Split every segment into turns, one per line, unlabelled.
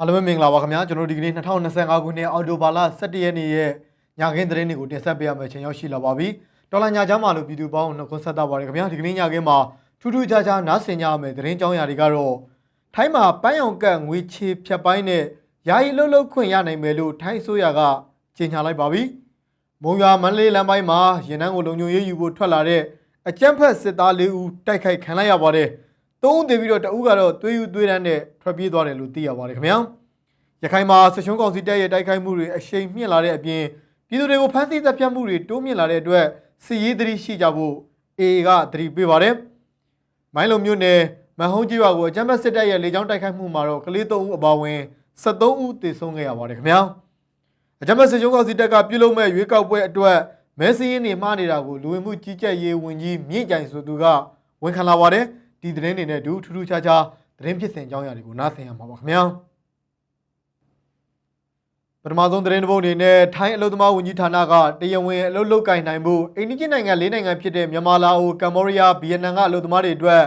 အားလုံးပဲမင်္ဂလာပါခင်ဗျာကျွန်တော်တို့ဒီကနေ့2025ခုနှစ်အောက်တိုဘာလ17ရက်နေ့ရဲ့ညခင်းသတင်းတွေကိုတင်ဆက်ပေးရမယ့်အချိန်ရောက်ရှိလာပါပြီတော်လာညချမ်းမာလို့ပြည်သူပေါင်းနှုတ်ဆက်တာပါတယ်ခင်ဗျာဒီကနေ့ညခင်းမှာထူးထူးခြားခြားနားဆင်ကြရမယ့်သတင်းကြောင်းရာတွေကတော့ထိုင်းမှာပန်းရောင်ကတ်ငွေချေဖြတ်ပိုင်းနဲ့ယာယီလှုပ်လှုပ်ခွင့်ရနိုင်မယ်လို့ထိုင်းအစိုးရကကြေညာလိုက်ပါပြီမုံရွာမန္တလေးလမ်းပိုင်းမှာရင်နှန်းကိုလုံခြုံရေးယူဖို့ထွက်လာတဲ့အကြမ်းဖက်စစ်သား၄ဦးတိုက်ခိုက်ခံလိုက်ရပါတယ် သုံးဦးတည်ပြီးတော့တအူးကတော့သွေးယူသွေးတန်းနဲ့ထွက်ပြေးသွားတယ်လို့သိရပါတယ်ခင်ဗျာရခိုင်မှာဆရှုံးကောင်စီတပ်ရဲ့တိုက်ခိုက်မှုတွေအရှိန်မြင့်လာတဲ့အပြင်ပြည်သူတွေကိုဖမ်းဆီးတပ်ဖြတ်မှုတွေတိုးမြင့်လာတဲ့အတွက်စီရေးသတိရှိကြဖို့ AA ကသတိပေးပါတယ်။မိုင်းလုံမြို့နယ်မန်ဟုံးကြီးရွာကိုအကြမ်းဖက်စစ်တပ်ရဲ့လေကြောင်းတိုက်ခိုက်မှုမှာတော့ကလေး၃ဦးအပါအဝင်73ဦးသေဆုံးခဲ့ရပါတယ်ခင်ဗျာ။အကြမ်းဖက်ဆရှုံးကောင်စီတပ်ကပြုလုပ်မဲ့ရွေးကောက်ပွဲအတွက်မဲစင်းရင်းနေမှားနေတာကိုလူဝင်မှုကြီးကြပ်ရေးဝန်ကြီးမြင့်ကြိုင်ဆိုသူကဝန်ခံလာပါတယ်။ ဒီသတင်းတွေနဲ့အတူထူးထူးခြားခြားသတင်းဖြစ်စဉ်အကြောင်းအရာတွေကိုနားဆင်ရမှာပါခင်ဗျာ။ပထမဆုံးသတင်းတစ်ပုဒ်အနေနဲ့ထိုင်းအလုပ်သမားဝန်ကြီးဌာနကတရားဝင်အလုပ်လုပ်ကင်နိုင်ဖို့အိန္ဒိယနိုင်ငံ၄နိုင်ငံဖြစ်တဲ့မြန်မာလာအိုကမ္ဘောဒီးယားဗီယက်နမ်ကအလုပ်သမားတွေအတွက်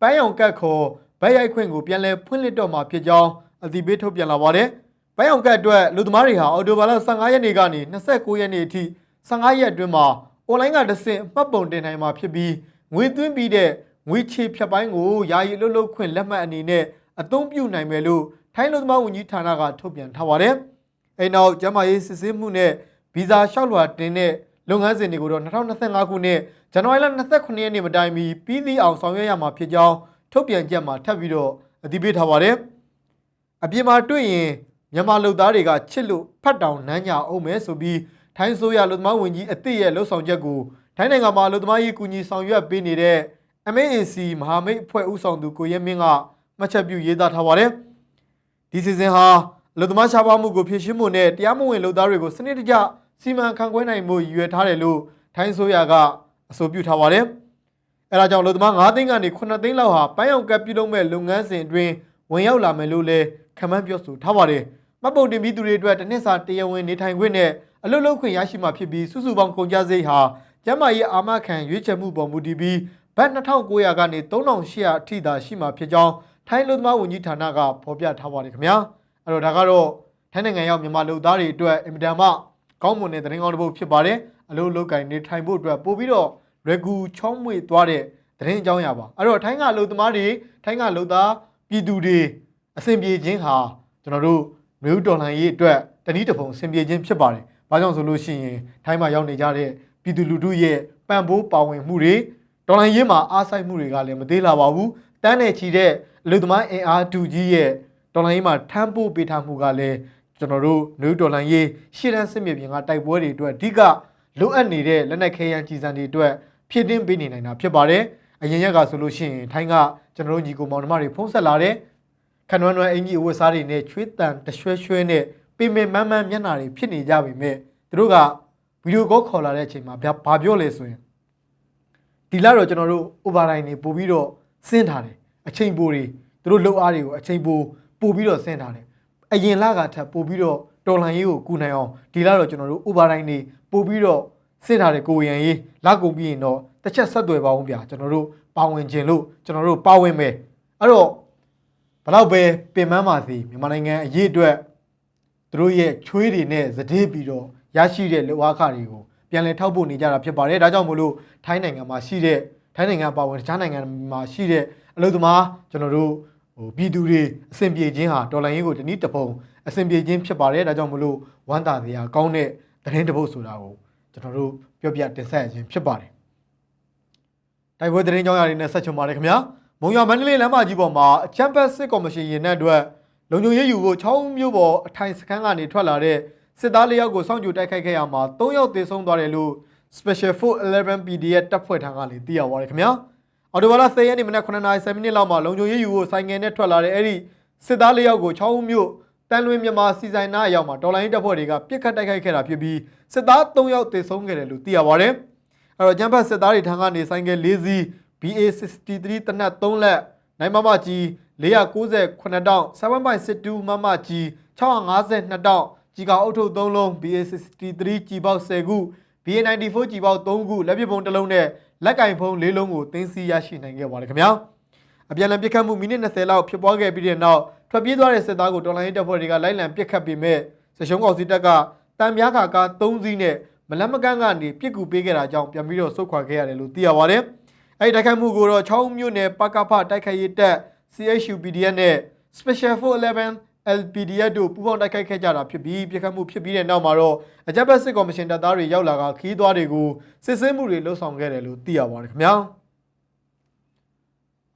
ပန်းရောင်ကတ်ခေါ်ဗတ်ရိုက်ခွင့်ကိုပြန်လည်ဖွင့်လှစ်တော့မှာဖြစ်ကြောင်းအသိပေးထုတ်ပြန်လာပါတယ်။ပန်းရောင်ကတ်အတွက်အလုပ်သမားတွေဟာအော်တိုဘာလ15ရက်နေ့ကနေ29ရက်နေ့အထိ15ရက်အတွင်းမှာအွန်လိုင်းကတစ်ဆင့်မှတ်ပုံတင်နိုင်မှာဖြစ်ပြီးငွေသွင်းပြီးတဲ့ ငွေချေဖြတ်ပိုင်းကိုယာယီအလုပ်လုပ်ခွင့်လက်မှတ်အနေနဲ့အသုံးပြုနိုင်မယ်လို့ထိုင်းအလုပ်သမားဝန်ကြီးဌာနကထုတ်ပြန်ထားပါတယ်။အဲ့နောက်ကျန်းမာရေးစစ်ဆေးမှုနဲ့ဗီဇာလျှောက်လွှာတင်တဲ့လုပ်ငန်းစဉ်တွေကိုတော့2025ခုနှစ်ဇန်နဝါရီလ29ရက်နေ့မတိုင်မီပြီးသည့်အောင်ဆောင်ရွက်ရမှာဖြစ်ကြောင်းထုတ်ပြန်ချက်မှာထပ်ပြီးတော့အတည်ပြုထားပါတယ်။အပြင်မှာတွေ့ရင်မြန်မာလူသားတွေကချစ်လို့ဖတ်တောင်နမ်းညာအောင်မယ်ဆိုပြီးထိုင်းဆိုရလူသမားဝင်ကြီးအစ်စ်ရဲ့လှုပ်ဆောင်ချက်ကိုထိုင်းနိုင်ငံမှာလူသမားရေးကူညီဆောင်ရွက်ပေးနေတဲ့ MAAC မဟာမိတ်အဖွဲ့ဦးဆောင်သူကိုရဲမင်းကမှတ်ချက်ပြုရေးသားထားပါတယ်။ဒီစီဇန်ဟာလူသမားရှားပါမှုကိုဖြည့်ရှင်းမှုနဲ့တရားမဝင်လူသားတွေကိုစနစ်တကျစီမံခန့်ခွဲနိုင်မှုရည်ရွယ်ထားတယ်လို့ထိုင်းဆိုရကအဆိုပြုထားပါတယ်။အဲဒါကြောင့်လူသမား9သိန်းကနေ9သိန်းလောက်ဟာပန်းရောင်ကပ်ပြုလုပ်မဲ့လုပ်ငန်းစဉ်အတွင်းဝင်ရောက်လာမယ်လို့လည်းခန့်မှန်းပြောဆိုထားပါတယ်။မှတ်ပုံတင်ပြီးသူတွေအတွက်တစ်နှစ်စာတရားဝင်နေထိုင်ခွင့်နဲ့အလုပ်လုပ်ခွင့်ရရှိမှာဖြစ်ပြီးစုစုပေါင်းကုန်ကျစရိတ်ဟာကျန်းမာရေးအာမခံရွေးချယ်မှုပေါ်မူတည်ပြီး ဘတ်2900ကနေ3800အထိသာရှိမှာဖြစ်ကြောင်းထိုင်းလူသမားဝန်ကြီးဌာနကဖော်ပြထားပါတယ်ခင်ဗျာ။အဲ့တော့ဒါကတော့ထိုင်းနိုင်ငံရောက်မြန်မာလူသားတွေအတွက်အင်မတန်မှကောင်းမွန်တဲ့သတင်းကောင်းတစ်ပုဒ်ဖြစ်ပါတယ်။အလုပ်လုပ်ကင်နေထိုင်ဖို့အတွက်ပို့ပြီးတော့ရကူချောင်းမွေသွားတဲ့သတင်းအကြောင်းအရာပါ။အဲ့တော့ထိုင်းကအလုပ်သမားတွေထိုင်းကလူသားပြည်သူတွေအဆင်ပြေခြင်းဟာကျွန်တော်တို့မျိုးတော်လှန်ရေးအတွက်တနည်းတစ်ပုံအဆင်ပြေခြင်းဖြစ်ပါတယ်။ဘာကြောင့်ဆိုလို့ရှိရင်ထိုင်းမှာရောက်နေကြတဲ့ပြည်သူလူထုရဲ့ပံ့ပိုးပါဝင်မှုတွေ တော်လှန်ရေးမှာအားစိုက်မှုတွေကလည်းမသေးလာပါဘူး။တန်းနဲ့ချီတဲ့အလုပ်သမားအင်အားတူကြီးရဲ့တော်လှန်ရေးမှာထမ်းပိုးပေးထားမှုကလည်းကျွန်တော်တို့မျိုးတော်လှန်ရေးရှေ့တန်းစစ်မြေပြင်ကတိုက်ပွဲတွေအတွက်အဓိကလိုအပ်နေတဲ့လက်နက်ခဲယမ်းကြီးစံတွေအတွက်ဖြည့်တင်းပေးနေနိုင်တာဖြစ်ပါတယ်။အရင်ရက်ကဆိုလို့ရှိရင်ထိုင်းကကျွန်တော်တို့ညီကိုမောင်နှမတွေဖုံးဆက်လာတဲ့ခဏွမ်းနွမ်းအင်ကြီးအဝတ်စားတွေနဲ့ချွေးတန်တရွှဲရွှဲနဲ့ပင်ပင်မန်းမန်းမျက်နှာတွေဖြစ်နေကြပြီမဲ့သူတို့ကဗီဒီယိုကောခေါ်လာတဲ့အချိန်မှာဗျာဘာပြောလဲဆိုရင် ဒီလာတော့ကျွန်တော်တို့ overline တွေပို့ပြီးတော့ဆင်းထားတယ်အချိန်ပိုတွေသူတို့လောက်အားတွေကိုအချိန်ပိုပို့ပြီးတော့ဆင်းထားတယ်အရင်လကထပ်ပို့ပြီးတော့တော်လန်ရေးကိုကူနိုင်အောင်ဒီလာတော့ကျွန်တော်တို့ overline တွေပို့ပြီးတော့ဆင်းထားတယ်ကိုရန်ရေးလကုန်ပြီးရင်တော့တစ်ချက်ဆက်သွယ်ပါအောင်ဗျာကျွန်တော်တို့ပါဝင်ခြင်းလို့ကျွန်တော်တို့ပါဝင်မယ်အဲ့တော့ဘလောက်ပဲပင်ပန်းပါစေမြန်မာနိုင်ငံအရေးအတွက်သူတို့ရဲ့ချွေးတွေနဲ့စတေးပြီးတော့ရရှိတဲ့လူအားခတွေကို ပြန်လည်ထောက်ပို့နေကြတာဖြစ်ပါတယ်ဒါကြောင့်မို့လို့ထိုင်းနိုင်ငံမှာရှိတဲ့ထိုင်းနိုင်ငံပါဝင်တခြားနိုင်ငံမှာရှိတဲ့အလုပ်သမားကျွန်တော်တို့ဟိုပြည်သူတွေအဆင်ပြေခြင်းဟာဒေါ်လာရင်းကိုတနည်းတစ်ပုံအဆင်ပြေခြင်းဖြစ်ပါတယ်ဒါကြောင့်မို့လို့ဝမ်းသာစရာကောင်းတဲ့သတင်းတစ်ပုဒ်ဆိုတာကိုကျွန်တော်တို့ပြောပြတင်ဆက်ခြင်းဖြစ်ပါတယ်တိုက်ပွဲသတင်းကြောင်းရာတွေနဲ့ဆက်ချုံပါတယ်ခင်ဗျာမုံရွာမန္တလေးလမ်းမကြီးပေါ်မှာအချမ်းဘတ်စစ်ကော်မရှင်ရင်နှက်အတွက်လုံခြုံရေးယူဖို့6မြို့ပေါ်အထိုင်စခန်းကနေထွက်လာတဲ့ စစ်သား၄ယောက်ကိုစောင့်ကြိုတိုက်ခိုက်ခဲ့ရမှာ3ယောက်သေဆုံးသွားတယ်လို့ Special Force 11 PDF တပ်ဖွဲ့ထံကလည်းသိရပါတယ်ခင်ဗျာအော်တိုဘာလ10ရက်နေ့မနက်9:30မိနစ်လောက်မှာလုံခြုံရေးယူဖို့ဆိုင်ငယ်နဲ့ထွက်လာတဲ့အဲ့ဒီစစ်သား၄ယောက်ကို6မြို့တန်လွင်မြန်မာစီဆိုင်နာအရောက်မှာတော်လိုင်းတပ်ဖွဲ့တွေကပြစ်ခတ်တိုက်ခိုက်ခဲ့တာဖြစ်ပြီးစစ်သား3ယောက်သေဆုံးခဲ့တယ်လို့သိရပါတယ်အဲ့တော့ကျန်းဖတ်စစ်သားတွေထံကနေဆိုင်ကယ်၄စီး BA63 တနက်3လက်နိုင်မမကြီး498တောင်း7.62မမကြီး652တောင်း ကြီးကအုပ်ထုပ်3လုံး BA63 ကြီးပေါက်10ခု BA94 ကြီးပေါက်3ခုလက်ပစ်ပုံတစ်လုံးနဲ့လက်ကင်ဖုံး၄လုံးကိုသိမ်းဆည်းရရှိနိုင်ခဲ့ပါတယ်ခင်ဗျာအပြန်အလှန်ပစ်ခတ်မှုမိနစ်20လောက်ဖြစ်ပွားခဲ့ပြီးတဲ့နောက်ထွက်ပြေးသွားတဲ့စစ်သားကိုတော်လိုင်းရေးတပ်ဖွဲ့တွေကလိုက်လံပစ်ခတ်ပေမဲ့စရှုံးကောင်စီတပ်ကတံမြားခါကား၃စီးနဲ့မလတ်မကန့်ကနေပြစ်ကူပေးခဲ့တာကြောင့်ပြန်ပြီးတော့ဆုတ်ခွာခဲ့ရတယ်လို့သိရပါတယ်။အဲဒီတိုက်ခိုက်မှုကိုတော့ချောင်းမြို့နယ်ပကဖတိုက်ခိုက်ရေးတပ် CHUPDF နဲ့ Special 411 LPDF တို့ပူးပေါင်းတိုက်ခိုက်ခဲ့ကြတာဖြစ်ပြီးပြစ်ခတ်မှုဖြစ်ပြီးတဲ့နောက်မှာတော့အကြမ်းဖက်စစ်ကော်မရှင်တပ်သားတွေရောက်လာကခီးသွားတွေကိုစစ်ဆေးမှုတွေလှုပ်ဆောင်ခဲ့တယ်လို့သိရပါတယ်ခင်ဗျာ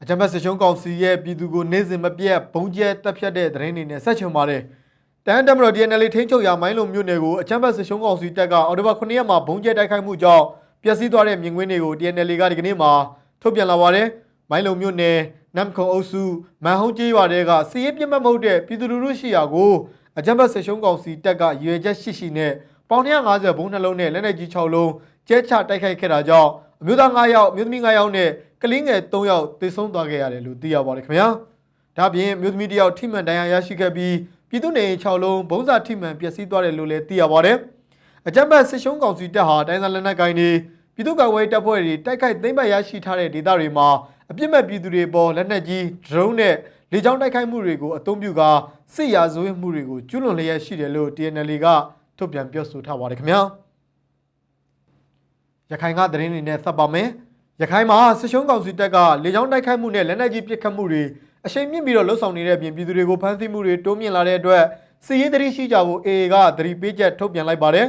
အကြမ်းဖက်စစ်ရှုံးကောင်စီရဲ့ပြည်သူကိုနေ့စဉ်မပြတ်ဘုံကျဲတပ်ဖြတ်တဲ့သတင်းတွေနဲ့ဆက်ချွန်ပါတယ်တန်တမတော် DNL ထိန်းချုပ်ရာမိုင်းလုံမြို့နယ်ကိုအကြမ်းဖက်စစ်ရှုံးကောင်စီတပ်ကအော်တိုဘာ9ရက်မှာဘုံကျဲတိုက်ခိုက်မှုကြောင့်ပျက်စီးသွားတဲ့မြင်ကွင်းတွေကို DNL ကဒီကနေ့မှာထုတ်ပြန်လာပါတယ်မိုင်းလုံမြို့နယ် နမ်ခုံအုပ်စုမန်ဟုံးကျေးရွာတွေကစီးရဲပြတ်မတ်မဟုတ်တဲ့ပြည်သူလူထုရှိရာကိုအကြမ်းဖက်စစ်ရှုံးကောင်စီတပ်ကရွေချက်ရှိရှိနဲ့ပေါင်150ဘုံနှလုံးနဲ့လက်နက်ကြီး6လုံးကျဲချတိုက်ခိုက်ခဲ့တာကြောင့်အမျိုးသား9ယောက်အမျိုးသမီး9ယောက်နဲ့ကလေးငယ်3ယောက်သေဆုံးသွားခဲ့ရတယ်လို့သိရပါတယ်ခင်ဗျာဒါပြင်အမျိုးသမီး1ယောက်ထိမှန်ဒဏ်ရာရရှိခဲ့ပြီးပြည်သူနေအိမ်6လုံးဘုံစာထိမှန်ပျက်စီးသွားတယ်လို့လည်းသိရပါတယ်အကြမ်းဖက်စစ်ရှုံးကောင်စီတပ်ဟာတိုင်းသားလက်နက်ကိုင်တွေပြည်သူ့ကာကွယ်ရေးတပ်ဖွဲ့တွေတိုက်ခိုက်သိမ်းပိုက်ရရှိထားတဲ့ဒေသတွေမှာ အပြစ်မဲ့ပြည်သူတွေပေါ်လက်နက်ကြီးဒရုန်းနဲ့လေကြောင်းတိုက်ခိုက်မှုတွေကိုအသုံးပြုကာစစ်ရာဇဝတ်မှုတွေကိုကျူးလွန်လျက်ရှိတယ်လို့ TNL ကထုတ်ပြန်ပြောဆိုထားပါတယ်ခင်ဗျာရခိုင်ကသတင်းတွေနဲ့ဆက်ပါမယ်ရခိုင်မှာစစ်ရှုံးကောင်စီတပ်ကလေကြောင်းတိုက်ခိုက်မှုနဲ့လက်နက်ကြီးပစ်ခတ်မှုတွေအရှိန်မြင့်ပြီးတော့လှုပ်ဆောင်နေတဲ့ပြင်ပြည်သူတွေကိုဖမ်းဆီးမှုတွေတိုးမြင့်လာတဲ့အတွက်စစ်ရေးတရိရှိကြဖို့ AA ကသတိပေးချက်ထုတ်ပြန်လိုက်ပါတယ်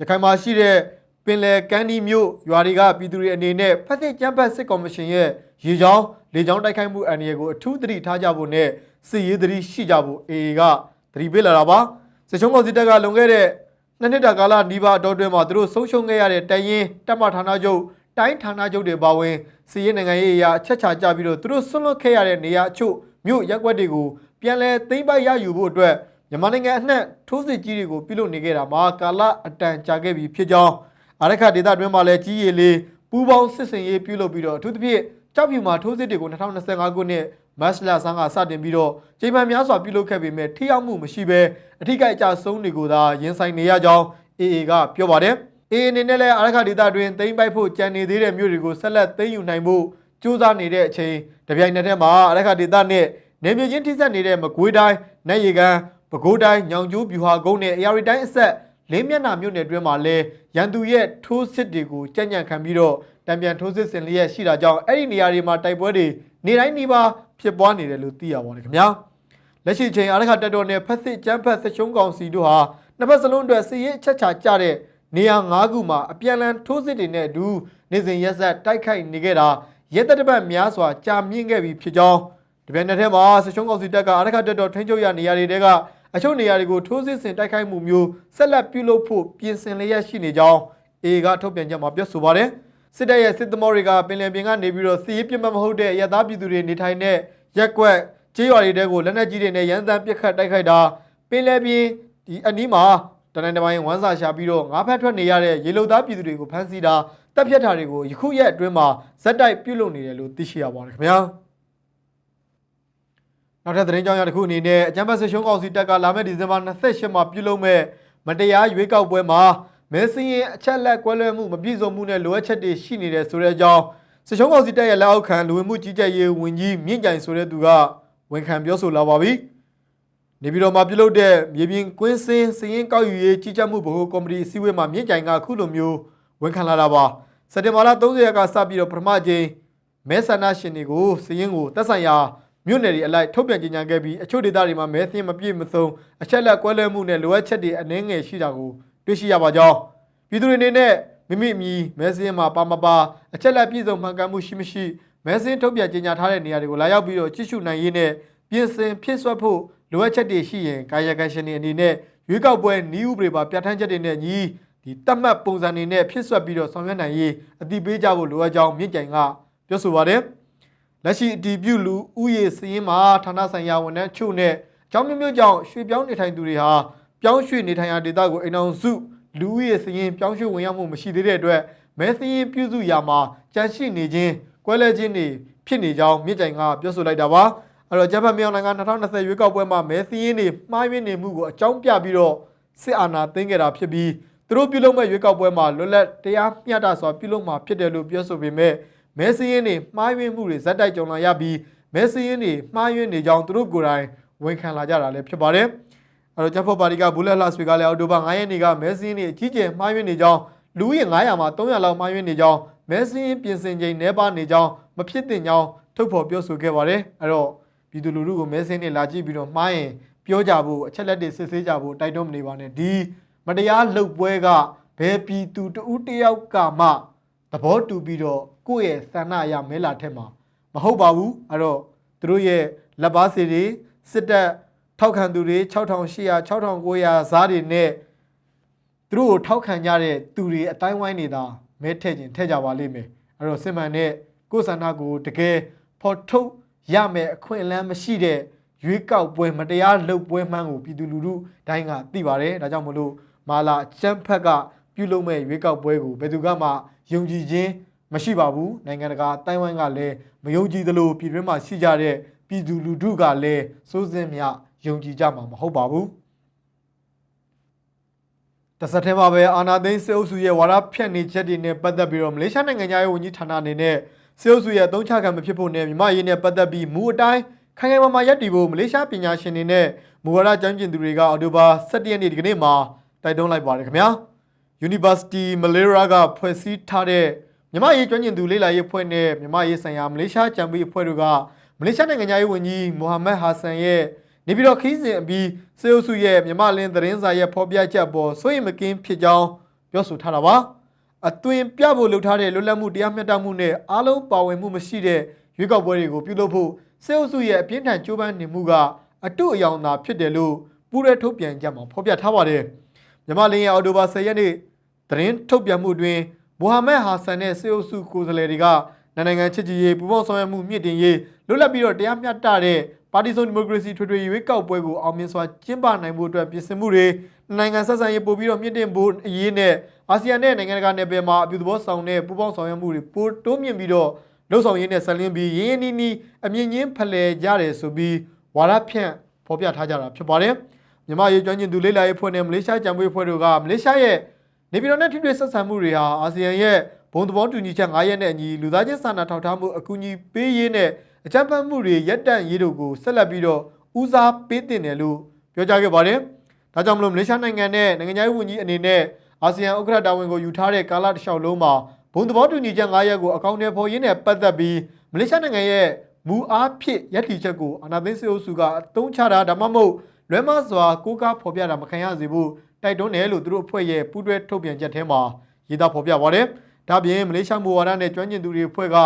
ရခိုင်မှာရှိတဲ့ ပင်လယ်ကမ်းဒီမျိုးရွာတွေကပြည်သူတွေအနေနဲ့ဖက်စစ်ကြမ်းဖက်စစ်ကော်မရှင်ရဲ့ရေကြောင်းလေကြောင်းတိုက်ခိုက်မှုအန္တရာယ်ကိုအထူးသတိထားကြဖို့နဲ့စစ်ရေးသတိရှိကြဖို့ AA ကသတိပေးလာတာပါစစ်ချုံးကောင်စီတပ်ကလွန်ခဲ့တဲ့နှစ်နှစ်တာကာလနီးပါးအတော်တွင်းမှာသူတို့ဆုံးရှုံးခဲ့ရတဲ့တရင်တပ်မဌာနချုပ်တိုင်းဌာနချုပ်တွေပါဝင်စစ်ရေးနိုင်ငံရေးအရာအချက်ချာကြပြီးတော့သူတို့ဆွန့်လွတ်ခဲ့ရတဲ့နေရာအချို့မြို့ရက်ွက်တွေကိုပြန်လည်သိမ်းပိုက်ရယူဖို့အတွက်မြန်မာနိုင်ငံအနှံ့ထိုးစစ်ကြီးတွေကိုပြုလုပ်နေခဲ့တာမှာကာလအတန်ကြာခဲ့ပြီဖြစ်ကြောင်း အာရခဒေသတွင်းမှာလည်းကြီးရည်လေးပူးပေါင်းစစ်စင်ရေးပြုလုပ်ပြီးတော့အထူးသဖြင့်ကြောက်ဖြူမှာထိုးစစ်တွေကို2025ခုနှစ်မတ်လဆန်းကစတင်ပြီးတော့ချိန်မှန်များစွာပြုလုပ်ခဲ့ပေမဲ့ထိရောက်မှုမရှိဘဲအထိကိအကျဆုံးတွေကိုသာရင်ဆိုင်နေရကြောင်း AA ကပြောပါတယ်။ AA အနေနဲ့လည်းအာရခဒေသတွင်သိမ်းပိုက်ဖို့ကြံနေသေးတဲ့မြို့တွေကိုဆက်လက်သိမ်းယူနိုင်ဖို့စူးစမ်းနေတဲ့အချိန်တပြိုင်နက်တည်းမှာအာရခဒေသနဲ့နေမြေချင်းထိစပ်နေတဲ့မကွေးတိုင်း၊နိုင်ရီကန်၊ပဲခူးတိုင်း၊ညောင်ကျိုးဗျူဟာကုန်းနဲ့အရာရီတိုင်းအဆက် လေးမျက်နှာမြို့နယ်တွင်းမှာလည်းရန်သူရဲ့ထိုးစစ်တွေကိုကြံ့ကြံ့ခံပြီးတော့တံပြန်ထိုးစစ်ဆင်လျက်ရှိတာကြောင့်အဲ့ဒီနေရာတွေမှာတိုက်ပွဲတွေနေတိုင်းနေပါဖြစ်ပွားနေတယ်လို့သိရပါတယ်ခင်ဗျာလက်ရှိချိန်အာရခတက်တော်နဲ့ဖက်စစ်ကျန်းဖက်စစ်ရှုံးကောင်စီတို့ဟာနှစ်ဖက်စလုံးအတွက်စစ်ရေးအချက်ချာကြတဲ့နေရာ၅ခုမှာအပြန်အလှန်ထိုးစစ်တွေနဲ့အတူနေစဉ်ရက်ဆက်တိုက်ခိုက်နေခဲ့တာရဲတပ်တပတ်များစွာကြာမြင့်ခဲ့ပြီဖြစ်ကြောင်းတပြိုင်နက်တည်းမှာစစ်ရှုံးကောင်စီတပ်ကအာရခတက်တော်ထိန်းချုပ်ရနေရာတွေတဲက အချို့နေရာတွေကိုထိုးစစ်ဆင်တိုက်ခိုက်မှုမျိုးဆက်လက်ပြုလုပ်ဖို့ပြင်ဆင်လျက်ရှိနေကြောင်း A ကထုတ်ပြန်ချက်မှာပြောဆိုပါတယ်စစ်တပ်ရဲ့စစ်သမောတွေကပင်လယ်ပြင်ကနေပြီးတော့စီးရေးပြတ်မမဟုတ်တဲ့ရသားပြည်သူတွေနေထိုင်တဲ့ရက်ကွက်ကျေးရွာတွေတဲကိုလက်နက်ကြီးတွေနဲ့ရန်တမ်းပစ်ခတ်တိုက်ခိုက်တာပင်လယ်ပြင်ဒီအနီးမှာတနင်္လာပိုင်းဝမ်းစာရှာပြီးတော့ငါးဖက်ထွက်နေရတဲ့ရေလုံသားပြည်သူတွေကိုဖမ်းဆီးတာတပ်ဖြတ်တာတွေကိုယခုရက်အတွင်းမှာဇက်တိုက်ပြုလုပ်နေတယ်လို့သိရှိရပါတယ်ခင်ဗျာ နောက်ထပ်သတင်းကြောင်းရတစ်ခုအနေနဲ့အကြံဖတ်ဆရှုံးကောင်စီတပ်ကလာမယ့်ဒီဇင်ဘာ28မှာပြုလုပ်မဲ့မတရားရွေးကောက်ပွဲမှာမဲစင်းရင်အချက်လက်ကွဲလွဲမှုမပြည့်စုံမှုနဲ့လိုအပ်ချက်တွေရှိနေတဲ့ဆိုတဲ့အကြောင်းဆရှုံးကောင်စီတပ်ရဲ့လက်အောက်ခံလူဝင်မှုကြီးကြပ်ရေးဝန်ကြီးမြင့်ကြိုင်ဆိုတဲ့သူကဝန်ခံပြောဆိုလာပါပြီနေပြည်တော်မှာပြုလုပ်တဲ့မြေပြင်ကွင်းစင်းစည်ရင်ကောက်ယူရေးကြီးကြပ်မှုဗဟိုကော်မတီအစည်းအဝေးမှာမြင့်ကြိုင်ကခုလိုမျိုးဝန်ခံလာတာပါစက်တင်ဘာလ30ရက်ကစပြီးတော့ပထမကြိမ်မဲဆန္ဒရှင်တွေကိုစည်ရင်ကိုတက်ဆိုင်ရာ မြို့နယ်တွေအလိုက်ထုတ်ပြန်ကြေညာခဲ့ပြီးအချို့ဒေသတွေမှာမဲစင်းမပြည့်မစုံအချက်လက်ကွဲလွဲမှုနဲ့လိုအပ်ချက်တွေအနှဲငယ်ရှိတာကိုတွေ့ရှိရပါကြောင်းပြည်သူတွေအနေနဲ့မိမိအမည်မဲစင်းမှာပါမပါအချက်လက်ပြည့်စုံမှန်ကန်မှုရှိမရှိမဲစင်းထုတ်ပြန်ကြေညာထားတဲ့နေရာတွေကိုလာရောက်ပြီးတော့ကြည့်ရှုနိုင်ရေးနဲ့ပြင်ဆင်ဖြစ်ဆွတ်ဖို့လိုအပ်ချက်တွေရှိရင်ကာယကံရှင်တွေအနေနဲ့ရွေးကောက်ပွဲနည်းဥပဒေပါပြဋ္ဌာန်းချက်တွေနဲ့ညီဒီတတ်မှတ်ပုံစံတွေနဲ့ဖြစ်ဆွတ်ပြီးတော့ဆောင်ရွက်နိုင်ရေးအတိပေးကြဖို့လိုအပ်ကြောင်းမြင့်ကြိုင်ကပြောဆိုပါတယ် လက်ရှိအတည်ပြုလူဥယေစည်ရင်မှာဌာနဆိုင်ရာဝန်ထမ်းချို့နဲ့အကြောင်းမျိုးမျိုးကြောင့်ရွှေပြောင်းနေထိုင်သူတွေဟာပြောင်းရွှေ့နေထိုင်ရာဒေသကိုအိမ်အောင်စုလူဥယေစည်ရင်ပြောင်းရွှေ့ဝင်ရောက်မှုမရှိသေးတဲ့အတွက်မဲစည်ရင်ပြုစုရာမှာကြန့်ရှိနေခြင်းကွဲလဲခြင်းတွေဖြစ်နေကြောင်းမြင့်ကြိုင်ကပြောဆိုလိုက်တာပါအဲ့တော့ဂျပန်မြောင်နိုင်ငံ2020ရွေးကောက်ပွဲမှာမဲစည်းရင်းတွေမှားယွင်းနေမှုကိုအကြောင်းပြပြီးတော့စစ်အာဏာသိမ်းခဲ့တာဖြစ်ပြီးသူတို့ပြုလုပ်မဲ့ရွေးကောက်ပွဲမှာလွတ်လပ်တရားမျှတစွာပြုလုပ်မှာဖြစ်တယ်လို့ပြောဆိုပေမဲ့ မဲစည်းရင်းတွေမှားယွင်းမှုတွေဇက်တိုက်ကြုံလာရပြီးမဲစည်းရင်းတွေမှားယွင်းနေကြောင်းသူတို့ကိုယ်တိုင်ဝန်ခံလာကြတာလည်းဖြစ်ပါတယ်အဲ့တော့ဂျက်ဖော်ပါတီကဘူလက်လှဆွေကလည်းအော်တိုဘာ9ရက်နေ့ကမဲစင်းတွေအကြီးကျယ်မှားယွင်းနေကြောင်းလူဦးရေ900မှာ300လောက်မှားယွင်းနေကြောင်းမဲစင်းပြင်ဆင်ချိန်နှဲပါနေကြောင်းမဖြစ်တင်ကြောင်းထုတ်ဖော်ပြောဆိုခဲ့ပါတယ်အဲ့တော့ပြည်သူလူထုကိုမဲစင်းတွေလာကြည့်ပြီးတော့မှားရင်ပြောကြဖို့အချက်လက်တွေစစ်ဆေးကြဖို့တိုက်တွန်းမနေပါနဲ့ဒီမတရားလှုပ်ပွဲကဘယ်ပြည်သူတဦးတစ်ယောက်ကမှသဘောတူပြီးတော့ ကိုယ့်ရဲ့ဆန္ဒအရမဲလာထက်မှာမဟုတ်ပါဘူးအဲ့တော့သူတို့ရဲ့လက်ပါစီတွေစစ်တပ်ထောက်ခံသူတွေ6800 6900ဇားတွေနဲ့သူတို့ကိုထောက်ခံကြတဲ့သူတွေအတိုင်းဝိုင်းနေတာမဲထည့်ခြင်းထည့်ကြပါလိမ့်မယ်အဲ့တော့စစ်မှန်တဲ့ကိုယ့်ဆန္ဒကိုတကယ်ဖော်ထုတ်ရမယ်အခွင့်အလမ်းမရှိတဲ့ရွေးကောက်ပွဲမတရားလှုပ်ပွဲမှန်းကိုပြည်သူလူထုတိုင်းကသိပါတယ်ဒါကြောင့်မလို့မာလာချမ်းဖက်ကပြုလုပ်မဲ့ရွေးကောက်ပွဲကိုဘယ်သူကမှယုံကြည်ခြင်း မရှိပါဘူးနိုင်ငံတကာအတိုင်းဝိုင်းကလည်းမယုံကြည်သလိုပြည်တွင်းမှာရှိကြတဲ့ပြည်သူလူထုကလည်းစိုးစင်းမြယုံကြည်ကြမှာမဟုတ်ပါဘူးတဆက်ထဲမှာပဲအာနာသိန်းစေအုပ်စုရဲ့ဝါဒဖြန့်နေချက်တွေနဲ့ပတ်သက်ပြီးတော့မလေးရှားနိုင်ငံသားရေးဝန်ကြီးဌာနအနေနဲ့စေအုပ်စုရဲ့အသုံးချခံမဖြစ်ဖို့နဲ့မြန်မာရေးနဲ့ပတ်သက်ပြီးမူအတိုင်းခိုင်ခိုင်မာမာရပ်တည်ဖို့မလေးရှားပညာရှင်တွေနဲ့မူဝါဒကျမ်းကျင်သူတွေကအော်တိုဘာ17ရက်နေ့ဒီကနေ့မှာတိုက်တွန်းလိုက်ပါတယ်ခင်ဗျာ University Malera ကဖွဲ့စည်းထားတဲ့ မြန်မာရေးကျွမ်းကျင်သူလေ့လာရေးအဖွဲ့နဲ့မြန်မာရေးဆိုင်ရာမလေးရှားကျမ်းပေးအဖွဲ့တို့ကမလေးရှားနိုင်ငံသားရေးဝန်ကြီးမိုဟာမက်ဟာဆန်ရဲ့နေပြည်တော်ခီးစဉ်အပြီးစေအုပ်စုရဲ့မြန်မာလင်းသတင်းစာရဲ့ဖော်ပြချက်ပေါ်စိုးရိမ်မကင်းဖြစ်ကြောင်းပြောဆိုထားတာပါအသွင်ပြဖို့လှုပ်ထားတဲ့လွတ်လပ်မှုတရားမျှတမှုနဲ့အားလုံးပါဝင်မှုမရှိတဲ့ရွေးကောက်ပွဲတွေကိုပြုလုပ်ဖို့စေအုပ်စုရဲ့အပြင်းထန်ကြိုးပမ်းနေမှုကအတုအယောင်သာဖြစ်တယ်လို့ပူးရဲထုတ်ပြန်ကြမှာဖော်ပြထားပါတယ်မြန်မာလင်းရဲ့အော်တိုဘာ10ရက်နေ့သတင်းထုတ်ပြန်မှုတွင် မိုဟာမက်ဟာဆန်နဲ့စေအုပ်စုကိုယ်စားလှယ်တွေကနိုင်ငံချစ်ကြည်ရေးပူးပေါင်းဆောင်ရွက်မှုမြင့်တင်ရေးလွတ်လပ်ပြီးတော့တရားမျှတတဲ့ပါတီစုံဒီမိုကရေစီထွေထွေရွေးကောက်ပွဲကိုအောင်မြင်စွာကျင်းပနိုင်မှုအတွက်ပြင်ဆင်မှုတွေနိုင်ငံဆက်ဆံရေးပို့ပြီးတော့မြင့်တင်ဖို့အရေးနဲ့အာဆီယံနဲ့နိုင်ငံတကာနယ်ပယ်မှာအပြုသဘောဆောင်တဲ့ပူးပေါင်းဆောင်ရွက်မှုတွေပိုတိုးမြင့်ပြီးတော့လှုပ်ဆောင်ရေးနဲ့ဆက်လင်းပြီးရင်းရင်းနှီးနှီးအမြင့်ချင်းဖလှယ်ကြတယ်ဆိုပြီးဝါဒဖြန့်ဖော်ပြထားကြတာဖြစ်ပါတယ်မြန်မာရေးကျွမ်းကျင်သူလေးလာရေးဖွဲ့နဲ့မလေးရှားကြံပွေးဖွဲ့တို့ကမလေးရှားရဲ့ နေပြည်တော်နဲ့ထိတွေ့ဆက်ဆံမှုတွေဟာအာဆီယံရဲ့ဘုံသဘောတူညီချက်9ရက်နဲ့အညီလူသားချင်းစာနာထောက်ထားမှုအကူအညီပေးရေးနဲ့အကြမ်းဖက်မှုတွေရပ်တန့်ရေးတို့ကိုဆက်လက်ပြီးတော့ဦးစားပေးတင်တယ်လို့ပြောကြားခဲ့ပါတယ်။ဒါကြောင့်မလို့မလေးရှားနိုင်ငံနဲ့နိုင်ငံခြားရေးဝန်ကြီးအနေနဲ့အာဆီယံဥက္ကဋ္ဌတာဝန်ကိုယူထားတဲ့ကာလတစ်လျှောက်လုံးမှာဘုံသဘောတူညီချက်9ရက်ကိုအကောင့်ထဲပေါ်ရင်းနဲ့ပတ်သက်ပြီးမလေးရှားနိုင်ငံရဲ့မူအားဖြင့်ရည်တည်ချက်ကိုအာဏာသိမ်းစစ်အုပ်စုကအသုံးချတာဒါမှမဟုတ်လွဲမစွာကိုးကားဖော်ပြတာမခံရစေဖို့ တိုက်တွန်းတယ်လို့သူတို့အဖွဲ့ရဲ့ပူးတွဲထုတ်ပြန်ချက်ထဲမှာရေးသားဖော်ပြပါတယ်။ဒါပြင်မလေးရှားမူဝါဒနဲ့ကျွမ်းကျင်သူတွေအဖွဲ့က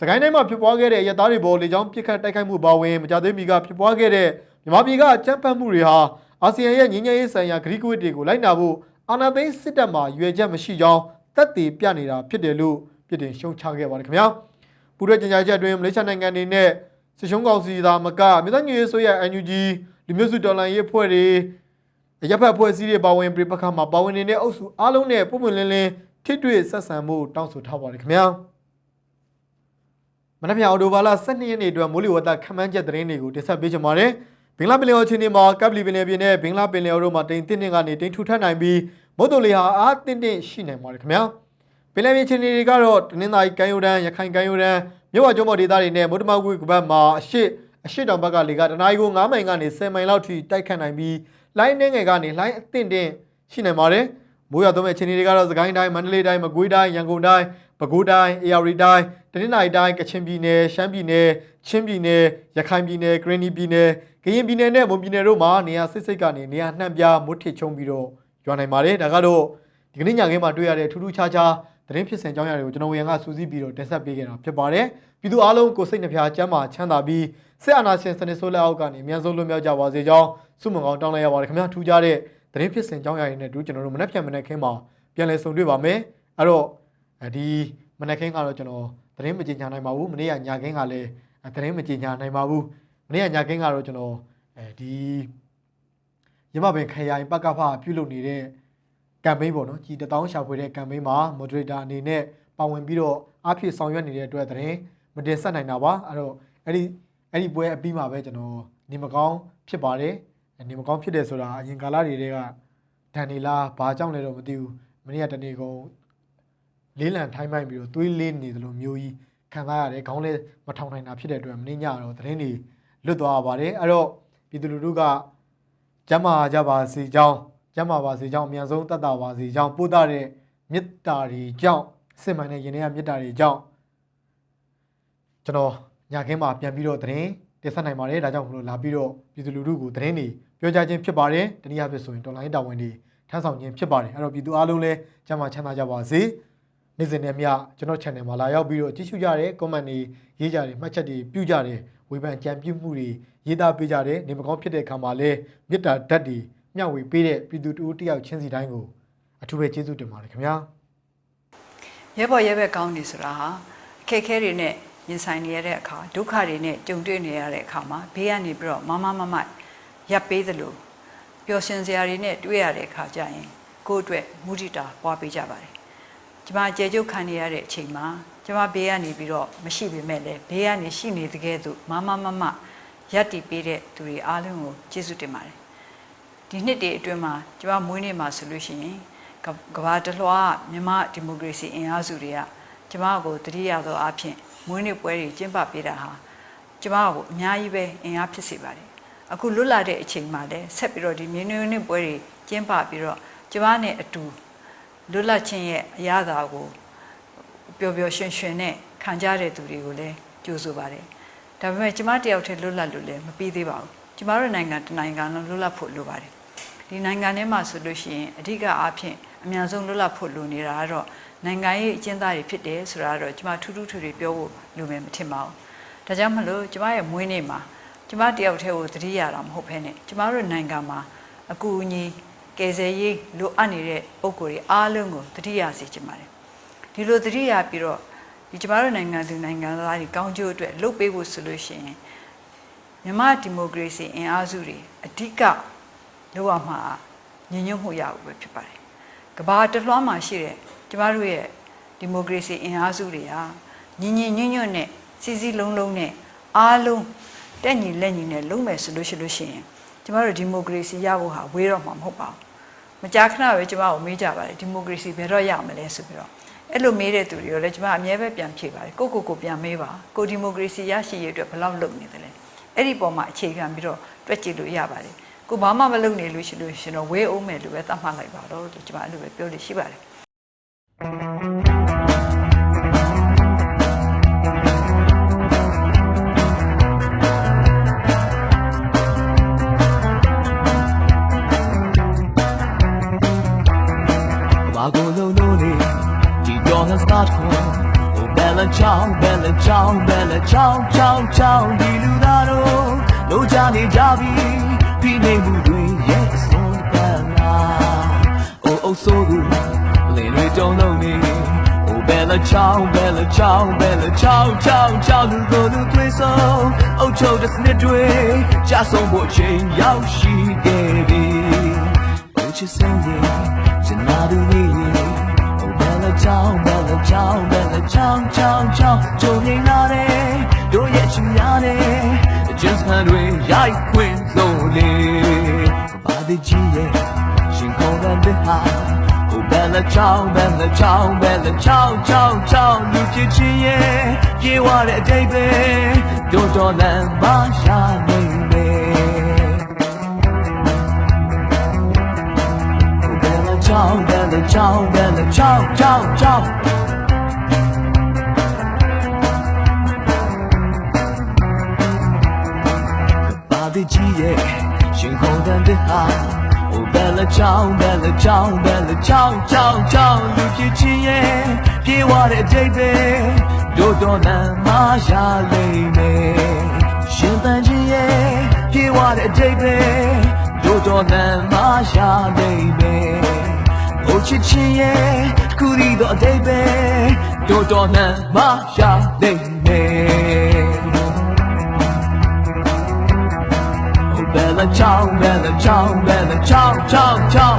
စကိုင်းတိုင်းမှာဖြစ်ပွားခဲ့တဲ့ရသားတွေပေါ်လေကြောင်းပစ်ခတ်တိုက်ခိုက်မှုပါဝင်မကြသေးမီကဖြစ်ပွားခဲ့တဲ့မြန်မာပြည်ကအကြမ်းဖက်မှုတွေဟာအာဆီယံရဲ့ငြိမ်းချမ်းရေးဆိုင်ရာဂရိကဝတ်တွေကိုလိုက်နာဖို့အာဏာသိမ်းစစ်တပ်မှရွေချက်မရှိကြောင်းသက်သေပြနေတာဖြစ်တယ်လို့ပြည်တင်ရှုံချခဲ့ပါတယ်ခင်ဗျာပူရဲကြင်ကြချက်အတွင်းမလေးရှားနိုင်ငံအနေနဲ့စစ်ရှုံးကောင်စီသာမကမြေသားညွေဆိုရ NUG လူမျိုးစုတော်လှန်ရေးအဖွဲ့တွေ ရပ်ဖက်အဖွဲ့အစည်းတွေပါဝင်ပြပခါမှာပါဝင်နေတဲ့အုပ်စုအားလုံးနဲ့ပုံမှန်လင်းလင်းထိတွေ့ဆက်ဆံမှုတောင်းဆိုထားပါတယ်ခင်ဗျာမနက်ဖြန်အော်တိုဘာလ12ရက်နေ့အတွက်မိုးလေဝသခန့်မှန်းချက်သတင်းတွေကိုတင်ဆက်ပေးကြပါမယ်ဘင်္ဂလားပင်လယ်အော်ချင်းဒီမှာကပ်ပလီပင်လယ်ပြင်နဲ့ဘင်္ဂလားပင်လယ်အော်တို့မှာတိမ်တင်းတင်းကနေတိမ်ထူထပ်နိုင်ပြီးမုတ်တုလေဟာအားတင်းတင်းရှိနိုင်ပါတယ်ခင်ဗျာပင်လယ်ပြင်ချင်းတွေကတော့တနင်္သာရီကမ်းရိုးတန်းရခိုင်ကမ်းရိုးတန်းမြို့ဝကျုံးမော်ဒေသတွေနဲ့မုတ်တမကွေကပတ်မှာအရှိအရှိတောင်ဘက်ကလေကတနအီကို9မိုင်ကနေ10မိုင်လောက်ထိတိုက်ခတ်နိုင်ပြီး လိုင်းနှင်းငယ်ကနေလိုင်းအသင့်တင်းရှိနိုင်ပါတယ်မိုးရွာသွန်းမဲ့ချင်းတွေကတော့စကိုင်းတိုင်းမန္တလေးတိုင်းမကွေးတိုင်းရန်ကုန်တိုင်းပဲခူးတိုင်းအေရဝတီတိုင်းတနင်္သာရီတိုင်းကချင်ပြည်နယ်ရှမ်းပြည်နယ်ချင်းပြည်နယ်ရခိုင်ပြည်နယ်ကရင်နီပြည်နယ်ကရင်ပြည်နယ်နဲ့မွန်ပြည်နယ်တို့မှာနေရာစစ်စစ်ကနေနေရာနှံ့ပြားမွတ်ထစ်ချုံပြီးတော့ရွာနိုင်ပါတယ်ဒါကတော့ဒီကနေ့ညခင်းမှာတွေ့ရတဲ့ထူးထူးခြားခြားသတင်းဖြစ်စဉ်အကြောင်းအရာတွေကိုကျွန်တော်ဝေယံကစူးစီးပြီးတော့တင်ဆက်ပေးခဲ့တာဖြစ်ပါတယ်ပြည်သူအားလုံးကိုစိတ်နှပြချမ်းသာချမ်းသာပြီးစစ်အာဏာရှင်စနစ်ဆိုးလက်အောက်ကနေအမြန်ဆုံးလွတ်မြောက်ကြပါစေကြောင်း ဆုမွန်ကောင်းတောင်းလိုက်ရပါတယ်ခင်ဗျာထူးခြားတဲ့သတင်းဖြစ်စဉ်အကြောင်းအရာတွေနဲ့တူကျွန်တော်တို့မနေ့ပြန်မနေ့ခင်းမှာပြန်လည်ဆုံတွေ့ပါမယ်အဲ့တော့ဒီမနေ့ခင်းကတော့ကျွန်တော်သတင်းမကြေညာနိုင်ပါဘူးမနေ့ကညခင်းကလည်းသတင်းမကြေညာနိုင်ပါဘူးမနေ့ကညခင်းကတော့ကျွန်တော်အဲဒီရမပင်ခရိုင်ပကဖပြုလုပ်နေတဲ့ကမ်ပိန်းပေါ့နော်ကြီးတထောင်ရှာဖွေတဲ့ကမ်ပိန်းမှာ moderator အနေနဲ့ပါဝင်ပြီးတော့အားဖြည့်ဆောင်ရွက်နေတဲ့အတွက်သတင်းမတင်ဆက်နိုင်တာပါအဲ့တော့အဲ့ဒီအဲ့ဒီပွဲအပြီးမှာပဲကျွန်တော်နေမကောင်းဖြစ်ပါတယ် နေမကောင်းဖြစ်တယ်ဆိုတာအရင်ကာလတွေကဒန်နီလာဘာကြောင့်လဲတော့မသိဘူးမနေ့ကတနေ့ကုန်လေးလံထိုင်းမိုက်ပြီးတော့သွေးလေးနေသလိုမျိုးကြီးခံစားရတယ်ခေါင်းလဲမထောင်နိုင်တာဖြစ်တဲ့အတွက်မင်းညတော့သတင်းတွေလွတ်သွားပါတယ်အဲ့တော့ပြည်သူလူထုကကျမ်းမာကြပါစေကြောင်းကျမ်းမာပါစေကြောင်းအမြန်ဆုံးတတ်တာပါစေကြောင်းပို့တာတဲ့မေတ္တာတွေကြောင့်စစ်မှန်တဲ့ယင်တွေကမေတ္တာတွေကြောင့်ကျွန်တော်ညခင်းမှာပြန်ပြီးတော့သတင်းတင်ဆက်နိုင်ပါတယ်ဒါကြောင့်မလို့လာပြီးတော့ပြည်သူလူထုကိုသတင်းတွေ ပြောကြားခြင်းဖြစ်ပါတယ်တနည်းအားဖြင့်ဆိုရင်တော်လိုင်းတာဝန်တွေထမ်းဆောင်ခြင်းဖြစ်ပါတယ်အဲ့တော့ပြည်သူအားလုံးလည်းကျမ်းမာချမ်းသာကြပါစေနေ့စဉ်နဲ့မျှကျွန်တော် channel မှာလာရောက်ပြီးတော့ကြည့်ရှုကြတယ် comment တွေရေးကြတယ်မှတ်ချက်တွေပြုကြတယ်ဝေဖန်ကြံပြုမှုတွေရေးသားပေးကြတယ်နေမကောင်းဖြစ်တဲ့အခါမှာလည်းမေတ္တာဓာတ်တွေမျှဝေပေးတဲ့ပြည်သူတူတယောက်ချင်းစီတိုင်းကိုအထူးပဲကျေးဇူးတင်ပါတယ်ခင်ဗျာ
ရဲဘော်ရဲဘက်ကောင်းနေဆိုတာဟာအခက်အခဲတွေနဲ့ရင်ဆိုင်နေရတဲ့အခါဒုက္ခတွေနဲ့ကြုံတွေ့နေရတဲ့အခါမှာဘေးကနေပြီးတော့မမမမ ရပ်ပေးသလိုပျော်ရွှင်စရာတွေနဲ့တွေ့ရတဲ့အခါကျရင်ကိုယ့်အတွက်မုဒိတာပွားပေးကြပါတယ်ကျမကြေကျုပ်ခံနေရတဲ့အချိန်မှာကျမဘေးကနေပြီးတော့မရှိပေမဲ့လည်းဘေးကနေရှိနေတကယ်သူမမမမရပ်တည်ပေးတဲ့သူတွေအားလုံးကိုကျေးဇူးတင်ပါတယ်ဒီနှစ်တည်းအတွင်းမှာကျွန်မမွေးနေ့မှာဆိုလို့ရှိရင်ကကဘာတလွှားမြန်မာဒီမိုကရေစီအင်အားစုတွေကကျွန်မကိုတတိယသောအဖြစ်မွေးနေ့ပွဲတွေကျင်းပပေးတာဟာကျွန်မကိုအများကြီးပဲအင်အားဖြစ်စေပါတယ် အခုလွတ်လာတဲ့အချိန်မှာလည်းဆက်ပြီးတော့ဒီမြင်းနွေးနေ့ပွဲတွေကျင်းပပြီးတော့ကျွန်မနဲ့အတူလွတ်လပ်ခြင်းရဲ့အရာသာကိုပျော်ပျော်ရွှင်ရွှင်နဲ့ခံကြတဲ့သူတွေကိုလည်းကြိုးဆိုပါတယ်ဒါပေမဲ့ကျမတယောက်တည်းလွတ်လပ်လို့လည်းမပြီးသေးပါဘူးကျမတို့နိုင်ငံတစ်နိုင်ငံလုံးလွတ်လပ်ဖို့လိုပါတယ်ဒီနိုင်ငံထဲမှာဆိုလို့ရှိရင်အဓိကအားဖြင့်အများဆုံးလွတ်လပ်ဖို့လိုနေတာကတော့နိုင်ငံရေးအကျဉ်းသားတွေဖြစ်တယ်ဆိုတာကတော့ကျမထူးထူးထွေထွေပြောဖို့လိုမယ်မထင်ပါဘူးဒါကြောင့်မလို့ကျမရဲ့မွေးနေ့မှာ ကျမတယောက်တည်းကိုသတိရတာမဟုတ်ဘဲနဲ့ကျမတို့နိုင်ငံမှာအကူအညီကယ်ဆယ်ရေးလိုအပ်နေတဲ့ပုံကိုယ်တွေအားလုံးကိုသတိရစေချင်ပါတယ်ဒီလိုသတိရပြီးတော့ဒီကျမတို့နိုင်ငံသူနိုင်ငံသားတွေကောင်းကျိုးအတွက်လုပ်ပေးဖို့ဆိုလို့ရှိရင်မြန်မာဒီမိုကရေစီအင်အားစုတွေအဓိကလုပ်ရမှာညီညွတ်မှုရဖို့ပဲဖြစ်ပါတယ်။ကဘာတစ်လွှားမှာရှိတဲ့ကျမတို့ရဲ့ဒီမိုကရေစီအင်အားစုတွေဟာညီညီညွတ်ညွတ်နဲ့စီစီလုံးလုံးနဲ့အားလုံး တက်ညီလက်ညီနဲ့လုံးမယ်ဆိုလို့ရှိလို့ရှိရင်ကျမတို့ဒီမိုကရေစီရဖို့ဟာဝေးတော့မှာမဟုတ်ပါဘူး။မကြာခဏပဲကျမကိုမေးကြပါတယ်ဒီမိုကရေစီဘယ်တော့ရမလဲဆိုပြီးတော့အဲ့လိုမေးတဲ့သူတွေကိုလည်းကျမအမြဲပဲပြန်ဖြေပါတယ်ကိုကိုကိုပြန်မေးပါကိုဒီမိုကရေစီရရှိရေးအတွက်ဘယ်လောက်လုပ်နေသလဲအဲ့ဒီပုံမှာအခြေခံပြီးတော့တွက်ကြည့်လို့ရပါတယ်ကိုဘာမှမလုပ်နေလို့ရှိလို့ရှင်တော့ဝေးအောင်မယ်လို့ပဲသတ်မှတ်လိုက်ပါတော့လို့ကျမအဲ့လိုပဲပြောလို့ရှိပါတယ်
ဘာကိုလုံးလုံးလေးဒီတော့နဲ့ start ကိုဟိုဘယ်လာချောင်းဘယ်လာချောင်းဘယ်လာချောင်းချောင်းချောင်းဒီလူသားတို့လို့ကြနေကြပြီပြီးနေမှုတွေရဲ့အစွန်းတန်လာအိုးအိုးဆိုသူလင်းတွေတုံးလုံးနေဟိုဘယ်လာချောင်းဘယ်လာချောင်းဘယ်လာချောင်းချောင်းချောင်းလူကိုလူတွေဆုံးအုတ်ချုပ်တဲ့စနစ်တွေကြာဆုံးဖို့အချိန်ရောက်ရှိခဲ့ပြီ Oh, you sing it, you know the way. Oh, Bella Chow, Bella Chow, Bella Chow, Chow, Chow. Johnny Nare, do yet you yane. Just had way, I quit slowly. By the G, she called and the high. Oh, Bella Chow, Bella Chow, Bella Chow, Chow, Chow. You did she, yeah. You want a day, babe. Don't don't let my shine, baby. 超人的超超超。巴迪基耶，巡红灯的哈，我变了超变了超变了超超超。绿皮基耶，给我的弟弟，多多难马下累累。新番基耶，给我的弟弟，多多难马下累累。 အိုချစ်ချင်းရဲ့ခုရီတော့အတိတ်ပဲတော်တော်နဲ့မရှာနေမယ် Oh bella ciao bella ciao bella ciao ciao ciao